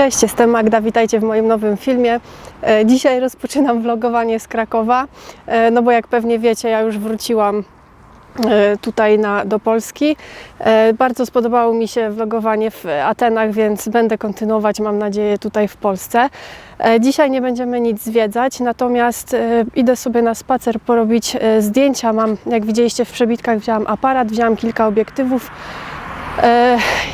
Cześć, jestem Magda, witajcie w moim nowym filmie. E, Dzisiaj rozpoczynam vlogowanie z Krakowa, e, no bo jak pewnie wiecie, ja już wróciłam e, tutaj na, do Polski. Bardzo spodobało mi się vlogowanie w Atenach, więc będę kontynuować, mam nadzieję, tutaj w Polsce. Dzisiaj nie będziemy nic zwiedzać, natomiast idę sobie na spacer porobić zdjęcia. Mam, jak widzieliście w przebitkach, wzięłam aparat, wzięłam kilka obiektywów.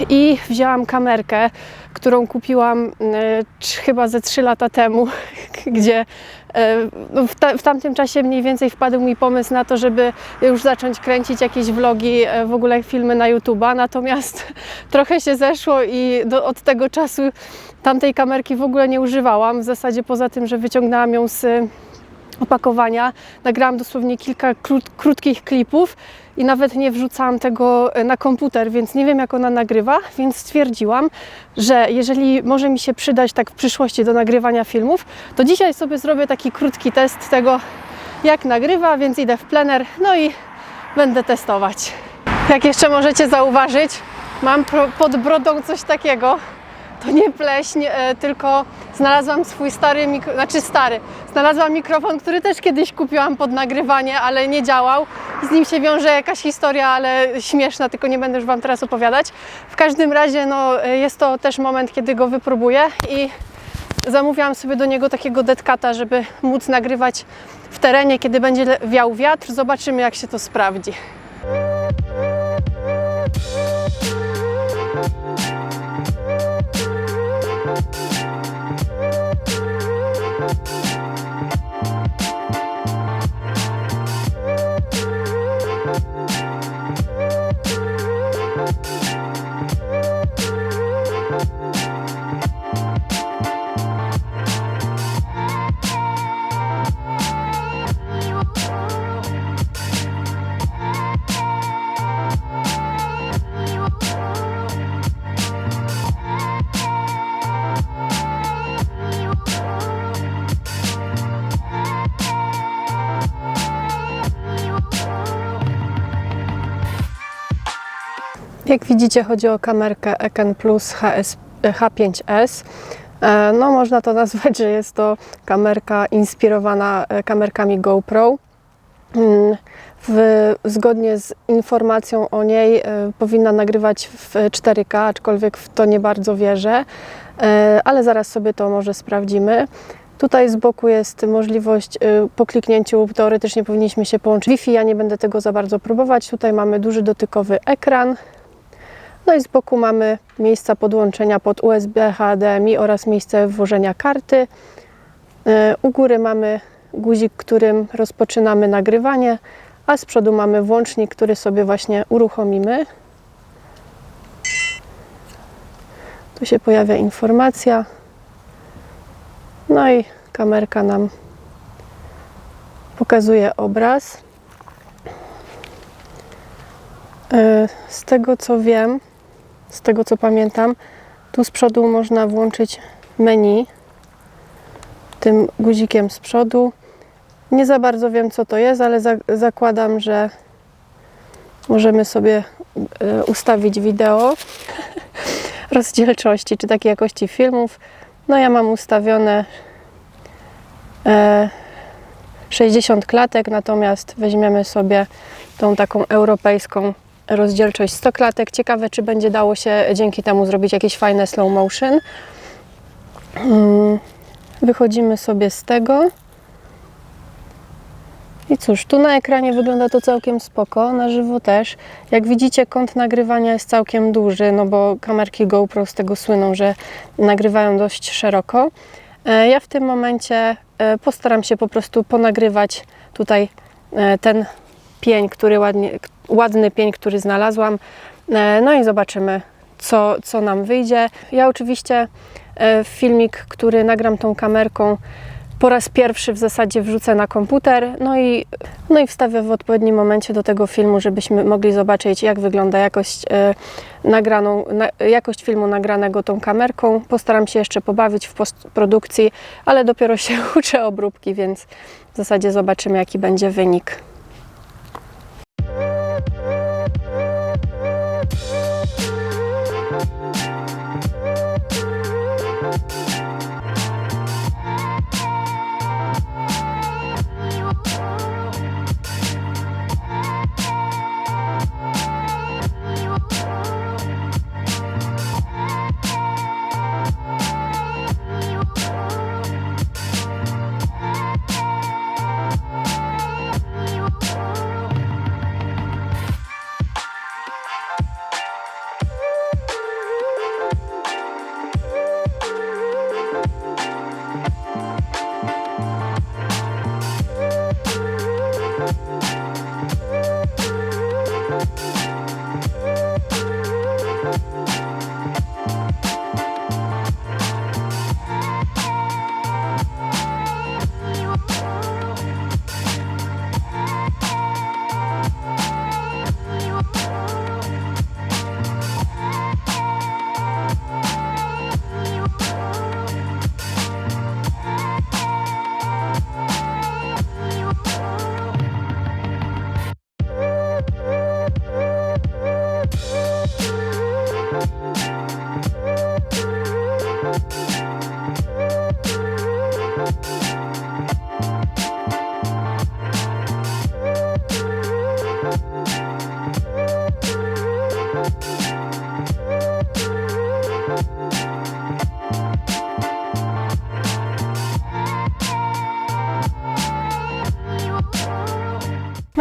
I wzięłam kamerkę, którą kupiłam e, chyba ze 3 lata temu, gdzie e, no, w, ta, w tamtym czasie mniej więcej wpadł mi pomysł na to, żeby już zacząć kręcić jakieś vlogi, e, w ogóle filmy na YouTube'a. Natomiast trochę się zeszło i do, od tego czasu tamtej kamerki w ogóle nie używałam. W zasadzie poza tym, że wyciągnęłam ją z opakowania. Nagrałam dosłownie kilka krót, krótkich klipów i nawet nie wrzucałam tego e, na komputer, więc nie wiem jak ona nagrywa, więc stwierdziłam, że jeżeli może mi się przydać tak w przyszłości do nagrywania filmów, to dzisiaj sobie zrobię taki krótki test tego jak nagrywa, więc idę w plener, no i będę testować. Jak jeszcze możecie zauważyć, mam pod brodą coś takiego, to nie pleśń, e, tylko znalazłam swój stary, mikro, znaczy stary, znalazłam mikrofon, który też kiedyś kupiłam pod nagrywanie, ale nie działał. Z nim się wiąże jakaś historia, ale śmieszna, tylko nie będę już Wam teraz opowiadać. W każdym razie no, e, jest to też moment, kiedy go wypróbuję i zamówiłam sobie do niego takiego detkata, żeby móc nagrywać w terenie, kiedy będzie wiał wiatr. Zobaczymy, jak się to sprawdzi. Jak widzicie, chodzi o kamerkę Eken Plus HS, H5S. E, No, można to nazwać, że jest to kamerka inspirowana e, kamerkami GoPro. Mm, W, zgodnie z informacją o niej e, powinna nagrywać w 4K, aczkolwiek w to nie bardzo wierzę, ale zaraz sobie to może sprawdzimy. Tutaj z boku jest możliwość po kliknięciu, teoretycznie powinniśmy się połączyć Wi-Fi, ja nie będę tego za bardzo próbować. Tutaj mamy duży dotykowy ekran. No i z boku mamy miejsca podłączenia pod USB, HDMI oraz miejsce włożenia karty. Y, U góry mamy guzik, którym rozpoczynamy nagrywanie, a z przodu mamy włącznik, który sobie właśnie uruchomimy. Tu się pojawia informacja. No i kamerka nam pokazuje obraz. E, Z tego co wiem, z tego co pamiętam, tu z przodu można włączyć menu tym guzikiem z przodu. Nie za bardzo wiem co to jest, ale za- zakładam, że możemy sobie e, ustawić wideo rozdzielczości czy takiej jakości filmów. No ja mam ustawione e, 60 klatek, natomiast weźmiemy sobie tą taką europejską rozdzielczość 100 klatek. Ciekawe, czy będzie dało się dzięki temu zrobić jakieś fajne slow motion. Mm, Wychodzimy sobie z tego. I cóż, tu na ekranie wygląda to całkiem spoko, na żywo też. Jak widzicie, kąt nagrywania jest całkiem duży, no bo kamerki GoPro z tego słyną, że nagrywają dość szeroko. E, Ja w tym momencie e, postaram się po prostu ponagrywać tutaj e, ten pień, który ładnie, ładny pień, który znalazłam. E, No i zobaczymy, co, co nam wyjdzie. Ja oczywiście e, filmik, który nagram tą kamerką, po raz pierwszy w zasadzie wrzucę na komputer, no i, no i wstawię w odpowiednim momencie do tego filmu, żebyśmy mogli zobaczyć, jak wygląda jakość, e, nagraną, na, jakość filmu nagranego tą kamerką. Postaram się jeszcze pobawić w postprodukcji, ale dopiero się uczę obróbki, więc w zasadzie zobaczymy, jaki będzie wynik.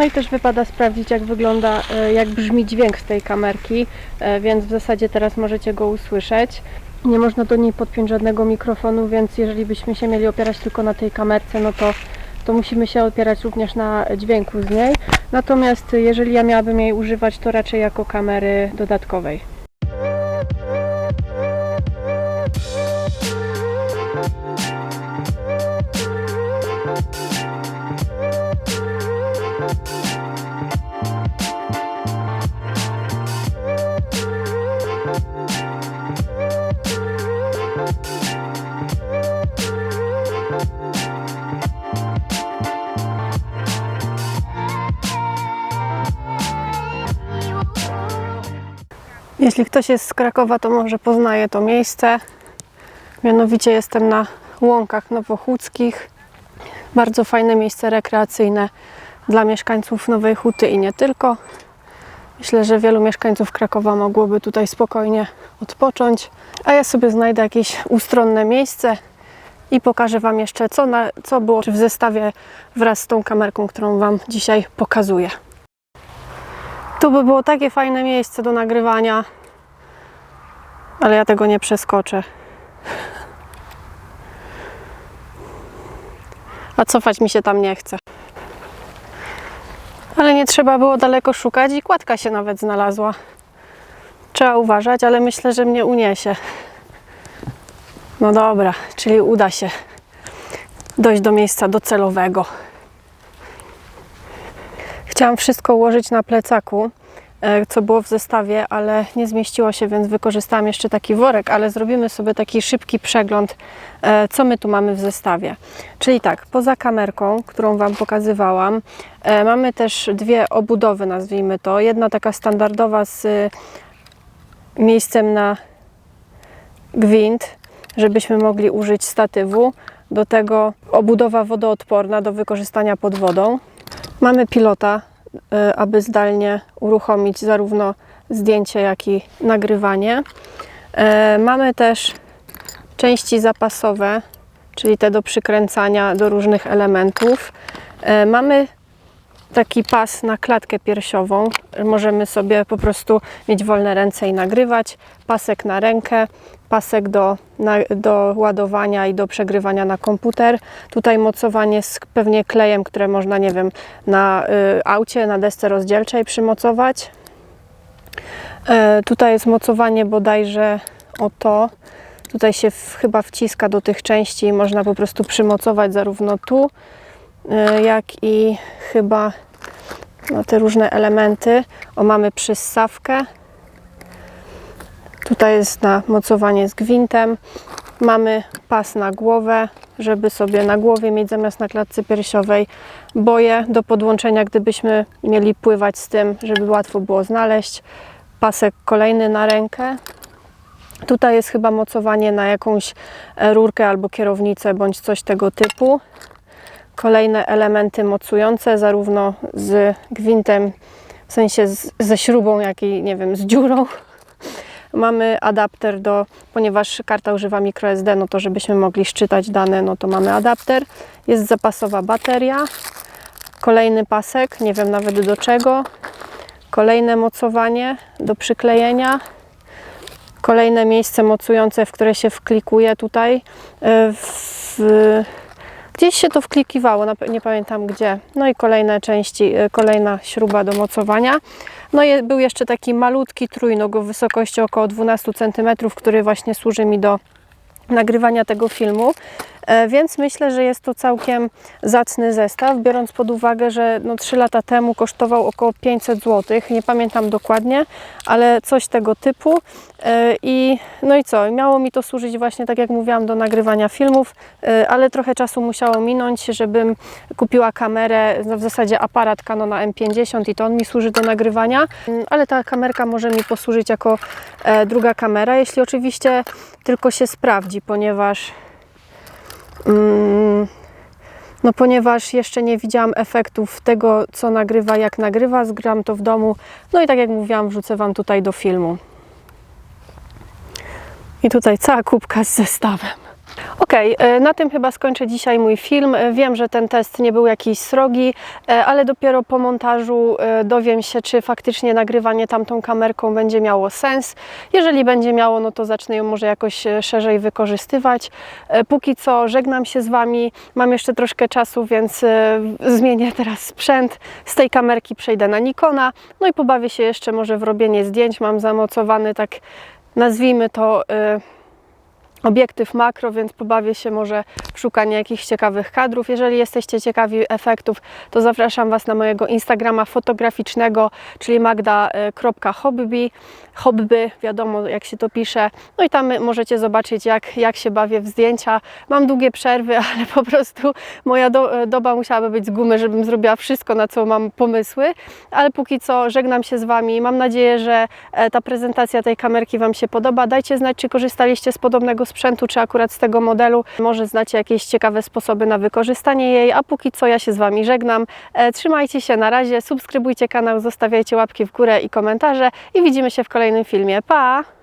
I też wypada sprawdzić, jak wygląda, e, jak brzmi dźwięk z tej kamerki, e, więc w zasadzie teraz możecie go usłyszeć. Nie można do niej podpiąć żadnego mikrofonu, więc jeżeli byśmy się mieli opierać tylko na tej kamerce, no to, to musimy się opierać również na dźwięku z niej. Natomiast jeżeli ja miałabym jej używać, to raczej jako kamery dodatkowej. Jeśli ktoś jest z Krakowa, to może poznaje to miejsce. Mianowicie jestem na łąkach nowochódzkich. Bardzo fajne miejsce rekreacyjne dla mieszkańców Nowej Huty i nie tylko. Myślę, że wielu mieszkańców Krakowa mogłoby tutaj spokojnie odpocząć. A ja sobie znajdę jakieś ustronne miejsce i pokażę Wam jeszcze, co, na, co było w zestawie wraz z tą kamerką, którą Wam dzisiaj pokazuję. Tu by było takie fajne miejsce do nagrywania, ale ja tego nie przeskoczę. A cofać mi się tam nie chce. Ale nie trzeba było daleko szukać i kładka się nawet znalazła. Trzeba uważać, ale myślę, że mnie uniesie. No dobra, czyli uda się dojść do miejsca docelowego. Chciałam wszystko ułożyć na plecaku, co było w zestawie, ale nie zmieściło się, więc wykorzystałam jeszcze taki worek, ale zrobimy sobie taki szybki przegląd, e, co my tu mamy w zestawie. Czyli tak, poza kamerką, którą Wam pokazywałam, e, mamy też dwie obudowy, nazwijmy to. Jedna taka standardowa z miejscem na gwint, żebyśmy mogli użyć statywu. Do tego obudowa wodoodporna do wykorzystania pod wodą. Mamy pilota, aby zdalnie uruchomić zarówno zdjęcie, jak i nagrywanie. E, Mamy też części zapasowe, czyli te do przykręcania do różnych elementów. E, Mamy taki pas na klatkę piersiową. Możemy sobie po prostu mieć wolne ręce i nagrywać. Pasek na rękę, pasek do, na, do ładowania i do przegrywania na komputer. Tutaj mocowanie z pewnie klejem, które można, nie wiem, na y, aucie, na desce rozdzielczej przymocować. E, tutaj jest mocowanie bodajże o to. Tutaj się w, chyba wciska do tych części i można po prostu przymocować zarówno tu, y, jak i chyba na te różne elementy. O, mamy przyssawkę. Tutaj jest na mocowanie z gwintem. Mamy pas na głowę, żeby sobie na głowie mieć zamiast na klatce piersiowej boje do podłączenia, gdybyśmy mieli pływać z tym, żeby łatwo było znaleźć. Pasek kolejny na rękę. Tutaj jest chyba mocowanie na jakąś e, rurkę albo kierownicę bądź coś tego typu. Kolejne elementy mocujące, zarówno z gwintem, w sensie z, ze śrubą, jak i nie wiem, z dziurą. Mamy adapter do, ponieważ karta używa microSD, no to żebyśmy mogli szczytać dane, no to mamy adapter. Jest zapasowa bateria. Kolejny pasek, nie wiem nawet do czego. Kolejne mocowanie do przyklejenia. Kolejne miejsce mocujące, w które się wklikuje tutaj e, w Gdzieś się to wklikiwało, nie pamiętam gdzie. No i kolejne części, e, kolejna śruba do mocowania. No i był jeszcze taki malutki trójnóg o wysokości około 12 cm, który właśnie służy mi do nagrywania tego filmu. E, Więc myślę, że jest to całkiem zacny zestaw, biorąc pod uwagę, że no 3 lata temu kosztował około 500 zł, nie pamiętam dokładnie, ale coś tego typu. E, I no i co, miało mi to służyć właśnie, tak jak mówiłam, do nagrywania filmów, e, ale trochę czasu musiało minąć, żebym kupiła kamerę, no w zasadzie aparat Canona M50 i to on mi służy do nagrywania, Mm, ale ta kamerka może mi posłużyć jako druga kamera, jeśli oczywiście tylko się sprawdzi, ponieważ No ponieważ jeszcze nie widziałam efektów tego, co nagrywa, jak nagrywa, zgram to w domu. No i tak jak mówiłam, wrzucę Wam tutaj do filmu. I tutaj cała kubka z zestawem. Okej, e, na tym chyba skończę dzisiaj mój film. E, Wiem, że ten test nie był jakiś srogi, e, ale dopiero po montażu dowiem się, czy faktycznie nagrywanie tamtą kamerką będzie miało sens. Jeżeli będzie miało, no to zacznę ją może jakoś szerzej wykorzystywać. Póki co żegnam się z Wami. Mam jeszcze troszkę czasu, więc zmienię teraz sprzęt. Z tej kamerki przejdę na Nikona. No i pobawię się jeszcze może w robienie zdjęć. Mam zamocowany tak, nazwijmy to... obiektyw makro, więc pobawię się może w szukanie jakichś ciekawych kadrów. Jeżeli jesteście ciekawi efektów, to zapraszam Was na mojego Instagrama fotograficznego, czyli magda.hobby, hobby, wiadomo jak się to pisze. No i tam możecie zobaczyć jak, jak się bawię w zdjęcia. Mam długie przerwy, ale po prostu moja do, doba musiałaby być z gumy, żebym zrobiła wszystko, na co mam pomysły. Ale póki co żegnam się z Wami. Mam nadzieję, że e, ta prezentacja tej kamerki Wam się podoba. Dajcie znać, czy korzystaliście z podobnego sprzętu, czy akurat z tego modelu. Może znacie jakieś ciekawe sposoby na wykorzystanie jej, a póki co ja się z Wami żegnam. E, Trzymajcie się na razie, subskrybujcie kanał, zostawiajcie łapki w górę i komentarze i widzimy się w kolejnym filmie. Pa!